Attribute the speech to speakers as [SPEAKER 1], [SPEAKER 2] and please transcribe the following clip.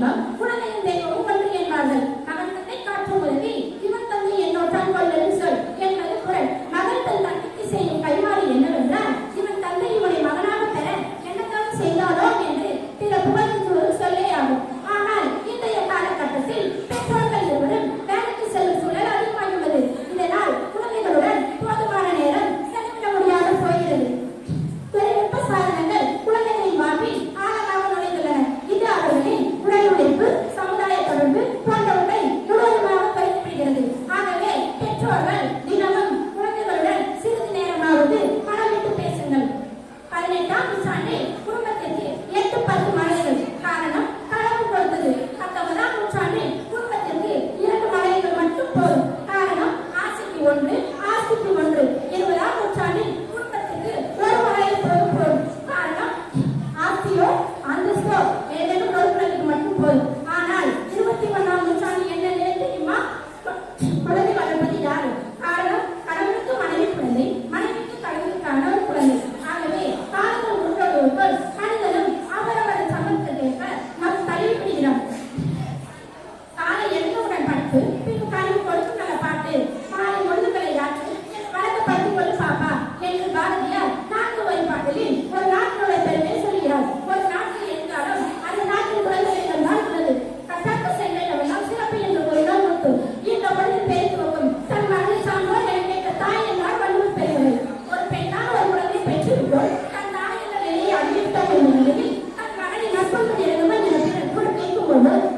[SPEAKER 1] да? happen. தன் மகனை நற்பண்பு நிலைமை என பிறர் கொடுக்கும் போது